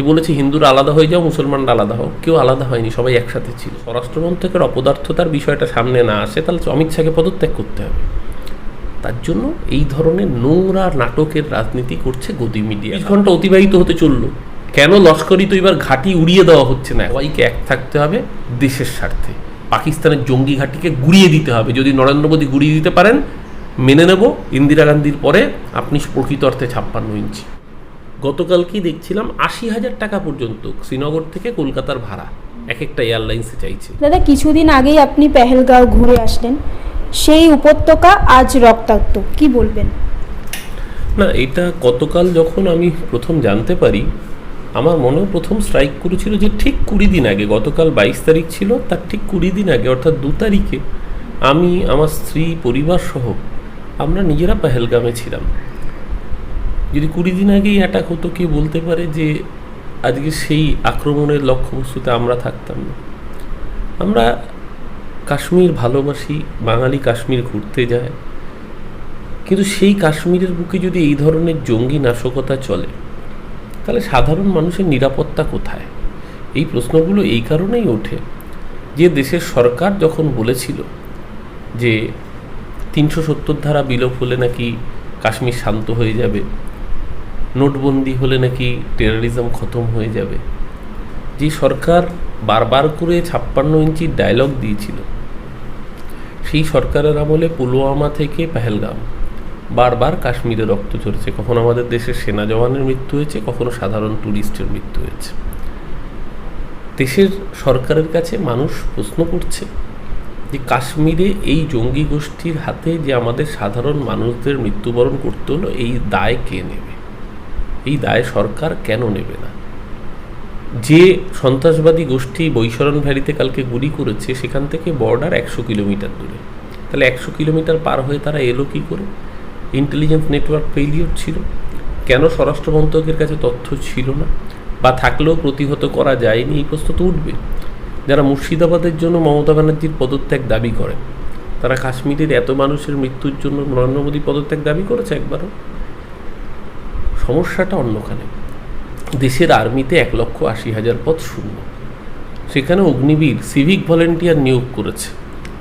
যে বলেছে, হিন্দুরা আলাদা হয়ে যাও, মুসলমানরা আলাদা হোক কেউ আলাদা হয়নি, সবাই একসাথে ছিল। স্বরাষ্ট্রমন্ত্রকের অপদার্থতার বিষয়টা সামনে না আসে, তাহলে অমিত শাহকে পদত্যাগ করতে হবে। তার জন্য এই ধরনের নোংরা নাটকের রাজনীতি করছে গদি মিডিয়া। বিশ ঘণ্টা অতিবাহিত হতে চলল। কেন লস্করি তো এবার ঘাঁটি উড়িয়ে দেওয়া হচ্ছে না? সবাইকে এক থাকতে হবে দেশের স্বার্থে। পাকিস্তানের জঙ্গি ঘাঁটিকে গুড়িয়ে দিতে হবে। যদি নরেন্দ্র মোদী গুড়িয়ে দিতে পারেন, মেনে নেব। ইন্দিরা গান্ধীর পরে আপনি প্রকৃত অর্থে ছাপ্পান্ন ইঞ্চি। গতকালকেই দেখছিলাম? আশি হাজার টাকা পর্যন্ত শ্রীনগর থেকে কলকাতার ভাড়া। এক একটা এয়ারলাইন্সে চাইছে। দাদা কিছুদিন আগেই আপনি পেহেলগাঁও ঘুরে আসলেন। সেই উপত্যকা আজ রক্তাক্ত। কি বলবেন? না এটা গতকাল যখন আমি প্রথম জানতে পারি আমার মনেও প্রথম স্ট্রাইক করেছিল যে ঠিক কুড়ি দিন আগে গতকাল বাইশ তারিখ ছিল তার ঠিক কুড়ি দিন আগে অর্থাৎ দু তারিখে আমি আমার স্ত্রী পরিবার সহ আমরা নিজেরা পেহেলগামে ছিলাম। যদি কুড়ি দিন আগেই অ্যাটাক হতো, কি বলতে পারে যে আজকে সেই আক্রমণের লক্ষ্যবস্তুতে আমরা থাকতাম না? আমরা কাশ্মীর ভালোবাসি, বাঙালি কাশ্মীর ঘুরতে যায়। কিন্তু সেই কাশ্মীরের বুকে যদি এই ধরনের জঙ্গি নাশকতা চলে, তাহলে সাধারণ মানুষের নিরাপত্তা কোথায়? এই প্রশ্নগুলো এই কারণেই ওঠে। যে দেশের সরকার যখন বলেছিল যে তিনশো সত্তর ধারা বিলোপ হলে নাকি কাশ্মীর শান্ত হয়ে যাবে নোটবন্দি হলে নাকি টেরোরিজম খতম হয়ে যাবে। যে সরকার বারবার করে ছাপ্পান্ন ইঞ্চির ডায়লগ দিয়েছিল, সেই সরকারের আমলে পুলওয়ামা থেকে পেহেলগাম। বারবার কাশ্মীরে রক্ত ঝরছে। কখনো আমাদের দেশের সেনা জওয়ানের মৃত্যু হয়েছে, কখনো সাধারণ ট্যুরিস্টের মৃত্যু হয়েছে। দেশের সরকারের কাছে মানুষ প্রশ্ন করছে যে কাশ্মীরে এই জঙ্গি গোষ্ঠীর হাতে যে আমাদের সাধারণ মানুষদের মৃত্যুবরণ করতে হলো, এই দায় কে নেবে? এই দায় সরকার কেন নেবে না? যে সন্ত্রাসবাদী গোষ্ঠী বৈশরণ ভ্যালিতে কালকে গুলি করেছে, সেখান থেকে বর্ডার একশো কিলোমিটার দূরে। তাহলে একশো কিলোমিটার পার হয়ে তারা এলো কী করে? ইন্টেলিজেন্স নেটওয়ার্ক ফেলিওর ছিল। কেন স্বরাষ্ট্র মন্ত্রকের কাছে তথ্য ছিল না? বা থাকলেও প্রতিহত করা যায়নি? এই প্রশ্ন তো উঠবে। যারা মুর্শিদাবাদের জন্য মমতা ব্যানার্জির পদত্যাগ দাবি করে তারা কাশ্মীরের এত মানুষের মৃত্যুর জন্য নরেন্দ্র মোদী পদত্যাগ দাবি করেছে একবারও? সমস্যাটা অন্যখানে। দেশের আর্মিতে এক লক্ষ আশি হাজার পদ শূন্য। সেখানে অগ্নিবীর সিভিক ভলেন্টিয়ার নিয়োগ করেছে।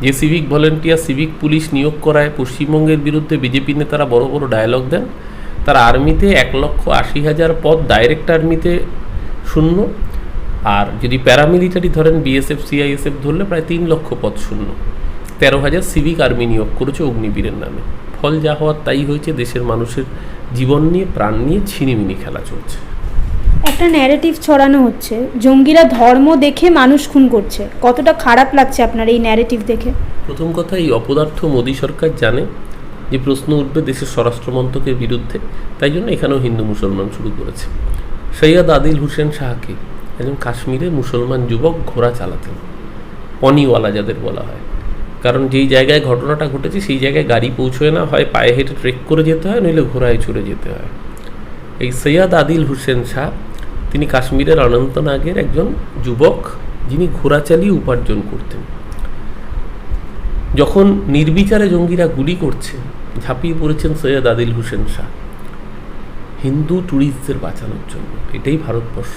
যে সিভিক ভলেন্টিয়ার সিভিক পুলিশ নিয়োগ করায় পশ্চিমবঙ্গের বিরুদ্ধে বিজেপি নেতারা বড় বড় ডায়লগ দেন। তারা আর্মিতে এক লক্ষ আশি হাজার পদ ডাইরেক্ট আর্মিতে শূন্য। আর যদি প্যারামিলিটারি ধরেন বিএসএফ সিআইএসএফ ধরলে প্রায় তিন লক্ষ পদ শূন্য। তেরো হাজার সিভিক আর্মি নিয়োগ করেছে অগ্নিবীরের নামে। ফল যা হওয়ার তাই হয়েছে দেশের মানুষের জীবন নিয়ে প্রাণ নিয়ে ছিনিমিনি খেলা চলছে। একটা ন্যারেটিভ ছড়ানো হচ্ছে জঙ্গিরা ধর্ম দেখে মানুষ খুন করছে। কতটা খারাপ লাগছে আপনার এই ন্যারেটিভ দেখে? প্রথম কথা এই অপদার্থ মোদী সরকার জানে যে প্রশ্ন উঠবে দেশের স্বরাষ্ট্র মন্ত্রকের বিরুদ্ধে তাই জন্য এখানেও হিন্দু মুসলমান শুরু করেছে। সৈয়দ আদিল হুসেন শাহকে একজন কাশ্মীরে মুসলমান যুবক ঘোড়া চালাতেন। পনিওয়ালা যাদের বলা হয়। কারণ যেই জায়গায় ঘটনাটা ঘটেছে, সেই জায়গায় গাড়ি পৌঁছয় না, হয় পায়ে হেঁটে ট্রেক করে যেতে হয়, নইলে ঘোড়ায় চড়ে যেতে হয়। এই সৈয়দ আদিল হুসেন শাহ, তিনি কাশ্মীরের অনন্তনাগের একজন যুবক, যিনি ঘোড়া চালিয়ে উপার্জন করতেন। যখন নির্বিচারে জঙ্গিরা গুলি করছে, ঝাঁপিয়ে পড়েছেন সৈয়দ আদিল হুসেন শাহ। হিন্দু ট্যুরিস্টদের বাঁচানোর জন্য, এটাই ভারতবর্ষ।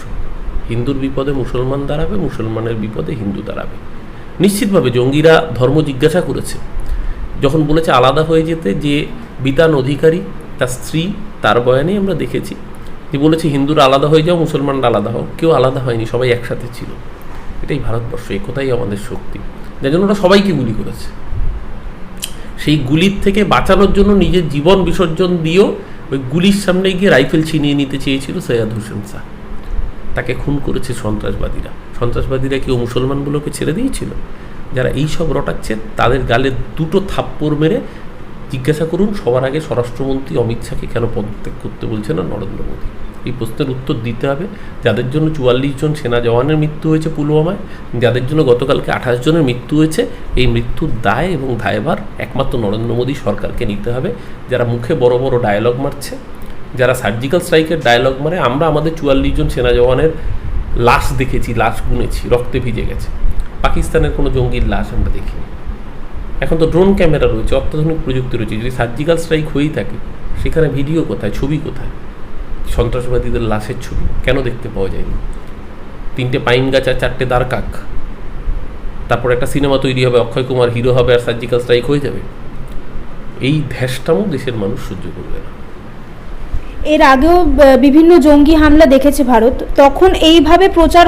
হিন্দুর বিপদে মুসলমান দাঁড়াবে, মুসলমানের বিপদে হিন্দু দাঁড়াবে। নিশ্চিতভাবে জঙ্গিরা ধর্ম জিজ্ঞাসা করেছে। যখন বলেছে আলাদা হয়ে যেতে যে বিতান অধিকারী, তার স্ত্রী, তার বয়ানেই আমরা দেখেছি। যে বলেছে, হিন্দুরা আলাদা হয়ে যাও, মুসলমানরা আলাদা হোক কেউ আলাদা হয়নি, সবাই একসাথে ছিল। এটাই ভারতবর্ষ একথাই আমাদের শক্তি। যার জন্য ওরা সবাইকে গুলি করেছে। সেই গুলির থেকে বাঁচানোর জন্য নিজের জীবন বিসর্জন দিয়েও ওই গুলির সামনে গিয়ে রাইফেল ছিনিয়ে নিতে চেয়েছিল সৈয়দ হোসেন শাহ। তাকে খুন করেছে সন্ত্রাসবাদীরা। সন্ত্রাসবাদীরা কেউ মুসলমানগুলোকে ছেড়ে দিয়েছিল? যারা এই সব রটাচ্ছে, তাদের গালে দুটো থাপ্পড় মেরে জিজ্ঞাসা করুন, সবার আগে স্বরাষ্ট্রমন্ত্রী অমিত শাহকে কেন পদত্যাগ করতে বলছে না নরেন্দ্র মোদী? এই প্রশ্নের উত্তর দিতে হবে। যাদের জন্য চুয়াল্লিশ জন সেনা জওয়ানের মৃত্যু হয়েছে পুলওয়ামায়, যাদের জন্য গতকালকে আঠাশ জনের মৃত্যু হয়েছে, এই মৃত্যুর দায় এবং দায়ভার একমাত্র নরেন্দ্র মোদী সরকারকে নিতে হবে। যারা মুখে বড় বড় ডায়লগ মারছে, যারা সার্জিক্যাল স্ট্রাইকের ডায়লগ মারে, আমরা আমাদের চুয়াল্লিশ জন সেনা জওয়ানের লাশ দেখেছি, লাশ গুনেছি, রক্তে ভিজে গেছে। পাকিস্তানের কোনো জঙ্গির লাশ আমরা দেখিনি। এখন তো ড্রোন ক্যামেরা রয়েছে, অত্যাধুনিক প্রযুক্তি রয়েছে। যদি সার্জিক্যাল স্ট্রাইক হয়েই থাকে, সেখানে ভিডিও কোথায়, ছবি কোথায়? সন্ত্রাসবাদীদের লাশের ছবি কেন দেখতে পাওয়া যায়নি? তিনটে পাইন গাছ আর চারটে দ্বার কাক। তারপর একটা সিনেমা তৈরি হবে, অক্ষয় কুমার হিরো হবে আর সার্জিক্যাল স্ট্রাইক হয়ে যাবে। এই ধ্যাসটাও দেশের মানুষ সহ্য করবে না। এর আগেও বিভিন্ন জঙ্গি হামলা দেখেছে ভারত। তখন এইভাবে প্রচার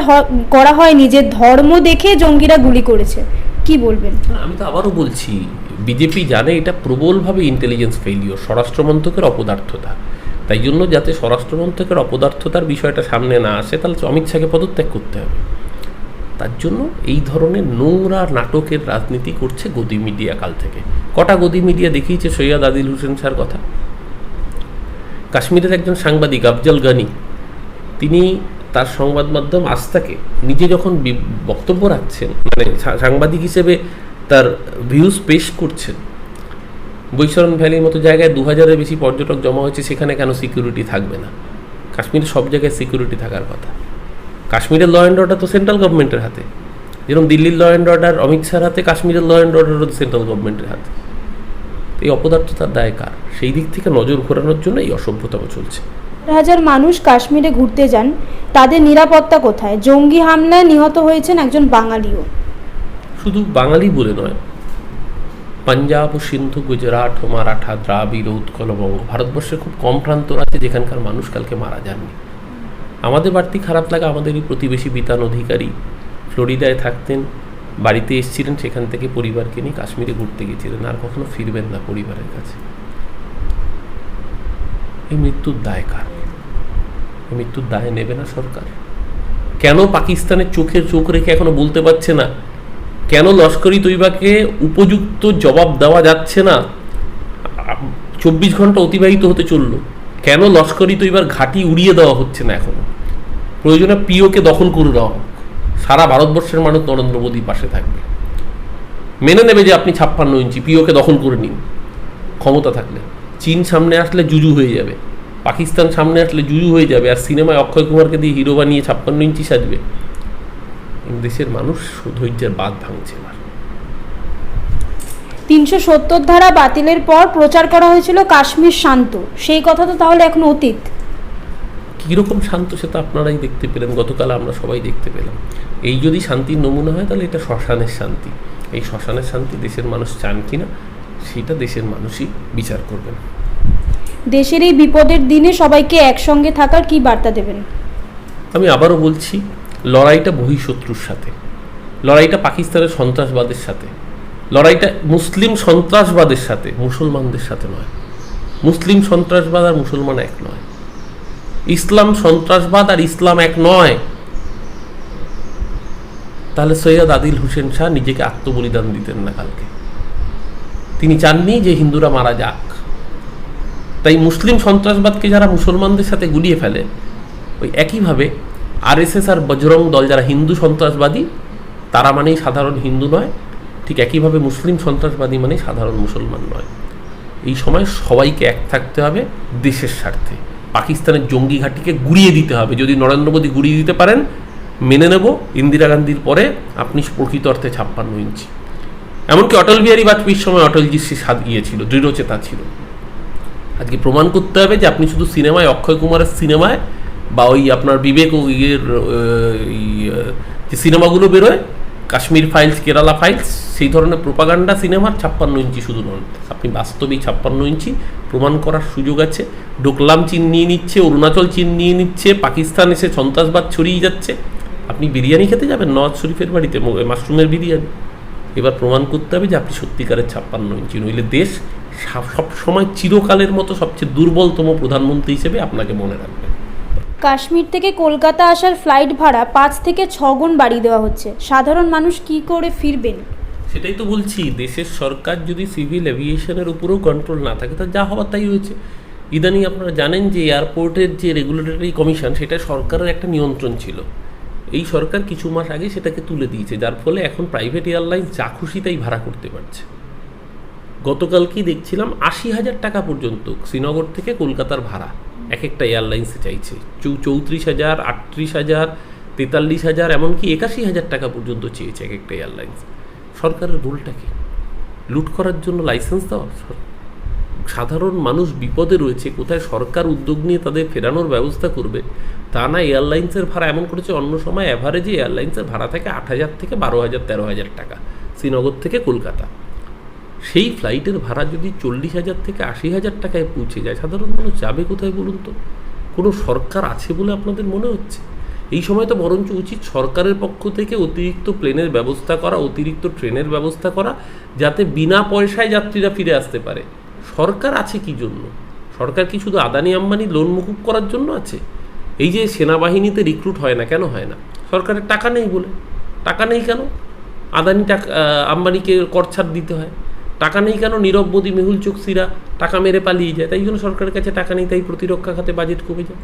করা হয়নি যে ধর্ম দেখে জঙ্গিরা গুলি করেছে। কি বলবেন? আমি তো আবারও বলছি, বিজেপি জানে এটা প্রবলভাবে ইন্টেলিজেন্স ফেলিওর স্বরাষ্ট্রমন্ত্রকের অপদার্থতা। তাই জন্য যাতে স্বরাষ্ট্রমন্ত্রকের অপদার্থতার বিষয়টা সামনে না আসে, তাহলে অমিত শাহকে পদত্যাগ করতে হবে। তার জন্য এই ধরনের নোংরা নাটকের রাজনীতি করছে গদি মিডিয়া কাল থেকে। কটা গদি মিডিয়া দেখিয়েছে সৈয়দ আদিল হোসেন স্যার কথা? কাশ্মীরের একজন সাংবাদিক, আফজল গানি, তিনি তার সংবাদ মাধ্যম আস্থাকে নিজে যখন বক্তব্য রাখছেন মানে সাংবাদিক হিসেবে তার ভিউজ পেশ করছেন, বৈশরণ ভ্যালির মতো জায়গায় দু হাজারের বেশি পর্যটক জমা হয়েছে, সেখানে কেন সিকিউরিটি থাকবে না? কাশ্মীরে সব জায়গায় সিকিউরিটি থাকার কথা। কাশ্মীরের ল অ্যান্ড অর্ডার তো সেন্ট্রাল গভর্নমেন্টের হাতে। যেরকম দিল্লির ল অ্যান্ড অর্ডার অমিত শাহর হাতে কাশ্মীরের ল অ্যান্ড অর্ডারও সেন্ট্রাল গভর্নমেন্টের হাতে। এই অপদার্থতার দায় কার? সেই দিক থেকে নজর ঘোরানোর জন্য এই অসভ্যতাম চলছে। হাজার মানুষ কাশ্মীরে ঘুরতে যান তাদের নিরাপত্তা কোথায়? জঙ্গি হামলায় নিহত হয়েছেন একজন বাঙালিও। শুধু বাঙালি বলে নয় পাঞ্জাব ও সিন্ধু গুজরাট ও মারাঠা দ্রাবিড় উৎকল ও বঙ্গ ভারতবর্ষে খুব কম প্রান্ত আছে যেখানকার মানুষ কালকে মারা যাননি। আমাদের বাড়তি খারাপ লাগা আমাদেরই প্রতিবেশী বিতান অধিকারী ফ্লোরিডায় থাকতেন বাড়িতে এসেছিলেন, সেখান থেকে পরিবারকে নিয়ে কাশ্মীরে ঘুরতে গিয়েছিলেন, আর কখনো ফিরবেন না পরিবারের কাছে। এই মৃত্যুর দায় কার? মৃত্যুর দায় নেবে না সরকার? কেন পাকিস্তানের চোখে চোখ রেখে এখনও বলতে পারছে না? কেন লস্করি তৈবাকে উপযুক্ত জবাব দেওয়া যাচ্ছে না? চব্বিশ ঘণ্টা অতিবাহিত হতে চলল। কেন লস্করি তৈবার ঘাঁটি উড়িয়ে দেওয়া হচ্ছে না এখনও? প্রয়োজনে পিওকে দখল করে দেওয়া সারা ভারতবর্ষের মানুষ নরেন্দ্র মোদীর পাশে থাকবে। মেনে নেবে যে আপনি ছাপ্পান্ন ইঞ্চি পিওকে দখল করে নিন। ক্ষমতা থাকলে। চীন সামনে আসলে জুজু হয়ে যাবে। পাকিস্তান সামনে আসলে জুজু হয়ে যাবে আর সিনেমায় অক্ষয় কুমারকে দিয়ে হিরো বানিয়ে ছাপ্পান্ন ইঞ্চি সাজবে। দেশের মানুষ ধৈর্যের বাদ ভাঙছে না। তিনশো সত্তর ধারা বাতিলের পর প্রচার করা হয়েছিল কাশ্মীর শান্ত। সেই কথা তো তাহলে এখন অতীত। কীরকম শান্ত সেটা আপনারাই দেখতে পেলেন গতকাল আমরা সবাই দেখতে পেলাম। এই যদি শান্তির নমুনা হয় তাহলে এটা শ্মশানের শান্তি। এই শ্মশানের শান্তি দেশের মানুষ চান কিনা সেটা দেশের মানুষই বিচার করবেন। দেশের এই বিপদের দিনে সবাইকে একসঙ্গে থাকার কি বার্তা দেবেন? আমি আবারও বলছি লড়াইটা বহিঃশত্রুর সাথে। লড়াইটা পাকিস্তানের সন্ত্রাসবাদের সাথে। লড়াইটা মুসলিম সন্ত্রাসবাদের সাথে মুসলমানদের সাথে নয়। মুসলিম সন্ত্রাসবাদ আর মুসলমান এক নয়। ইসলাম সন্ত্রাসবাদ আর ইসলাম এক নয়। তাহলে সৈয়দ আদিল হোসেন শাহ নিজেকে আত্মবলিদান দিতেন না কালকে। তিনি চাননি যে হিন্দুরা মারা যাক। তাই মুসলিম সন্ত্রাসবাদকে যারা মুসলমানদের সাথে গুলিয়ে ফেলে, ওই একইভাবে আরএসএস আর বজরং দল যারা হিন্দু সন্ত্রাসবাদী, তারা মানেই সাধারণ হিন্দু নয়, ঠিক একইভাবে মুসলিম সন্ত্রাসবাদী মানেই সাধারণ মুসলমান নয়। এই সময় সবাইকে এক থাকতে হবে দেশের স্বার্থে। পাকিস্তানের জঙ্গি ঘাঁটিকে গুড়িয়ে দিতে হবে। যদি নরেন্দ্র মোদী গুড়িয়ে দিতে পারেন, মেনে নেব। ইন্দিরা গান্ধীর পরে আপনি প্রকৃত অর্থে ছাপ্পান্ন ইঞ্চি। এমনকি অটল বিহারী বাজপেয়ীর সময় অটলজির সে স্বাদ গিয়েছিল ছিল দৃঢ়চেতা ছিল। আজকে প্রমাণ করতে হবে যে আপনি শুধু সিনেমায়, অক্ষয় কুমারের সিনেমায় বা ওই আপনার বিবেক ইয়ের যে সিনেমাগুলো বেরোয়, কাশ্মীর ফাইলস কেরালা ফাইলস সেই ধরনের প্রোপাগান্ডা সিনেমার ছাপ্পান্ন ইঞ্চি শুধু নন, আপনি বাস্তবেই ছাপ্পান্ন ইঞ্চি প্রমাণ করার সুযোগ আছে। ডোকলাম চীন নিয়ে নিচ্ছে, অরুণাচল চীন নিয়ে নিচ্ছে, পাকিস্তান এসে সন্ত্রাসবাদ ছড়িয়ে যাচ্ছে। আপনি বিরিয়ানি খেতে যাবেন? নওয়াজ শরীফের বাড়িতে মাশরুমের বিরিয়ানি। এবার প্রমাণ করতে হবে যে আপনি সত্যিকারের ছাপ্পান্ন ইঞ্চি নইলে দেশ সব সময় চিরকালের মতো সবচেয়ে দুর্বলতম প্রধানমন্ত্রী হিসেবে আপনাকে মনে রাখবে। কাশ্মীর থেকে কলকাতা আসার ফ্লাইট ভাড়া পাঁচ থেকে ছ গুণ বাড়িয়ে দেওয়া হচ্ছে। সাধারণ মানুষ কি করে ফিরবেন? সেটাই তো বলছি, দেশের সরকার যদি সিভিল এভিয়েশনের উপরেও কন্ট্রোল না থাকে তা যা হওয়ার তাই হয়েছে। ইদানিং আপনারা জানেন যে এয়ারপোর্টের যে রেগুলেটরি কমিশন সেটা সরকারের একটা নিয়ন্ত্রণ ছিল। এই সরকার কিছু মাস আগে সেটাকে তুলে দিয়েছে, যার ফলে এখন প্রাইভেট এয়ারলাইন্স যা খুশি তাই ভাড়া করতে পারছে। গতকালকেই দেখছিলাম আশি হাজার টাকা পর্যন্ত শ্রীনগর থেকে কলকাতার ভাড়া এক একটা এয়ারলাইন্সে চাইছে। চৌ, চৌত্রিশ হাজার, আটত্রিশ হাজার, তেতাল্লিশ হাজার, এমনকি একাশি হাজার টাকা পর্যন্ত চেয়েছে এক একটা এয়ারলাইন্স সরকারের রোলটা কি লুট করার জন্য লাইসেন্স দেওয়া সাধারণ মানুষ বিপদে রয়েছে, কোথায় সরকার উদ্যোগ নিয়ে তাদের ফেরানোর ব্যবস্থা করবে, তা না এয়ারলাইন্সের ভাড়া এমন করেছে, অন্য সময় অ্যাভারেজে এয়ারলাইন্সের ভাড়া থাকে আট হাজার থেকে বারো হাজার, তেরো হাজার টাকা, শ্রীনগর থেকে কলকাতা। সেই ফ্লাইটের ভাড়া যদি চল্লিশ হাজার থেকে আশি হাজার টাকায় পৌঁছে যায়, সাধারণ মানুষ যাবে কোথায় বলুন তো? কোনো সরকার আছে বলে আপনাদের মনে হচ্ছে? এই সময় তো বরঞ্চ উচিত সরকারের পক্ষ থেকে অতিরিক্ত প্লেনের ব্যবস্থা করা, অতিরিক্ত ট্রেনের ব্যবস্থা করা, যাতে বিনা পয়সায় যাত্রীরা ফিরে আসতে পারে। সরকার আছে কি জন্য? সরকার কি শুধু আদানি আম্বানি লোন মুকুব করার জন্য আছে? এই যে সেনাবাহিনীতে রিক্রুট হয় না কেন হয় না? সরকারের টাকা নেই বলে। টাকা নেই কেন? আদানি টাকা আম্বানিকে কর ছাড় দিতে হয়। টাকা নেই কেন নীরব মোদী, মেহুল চোকসিরা টাকা মেরে পালিয়ে যায়? তাই জন্য সরকারের কাছে টাকা নেই, তাই প্রতিরক্ষা খাতে বাজেট কমে যায়।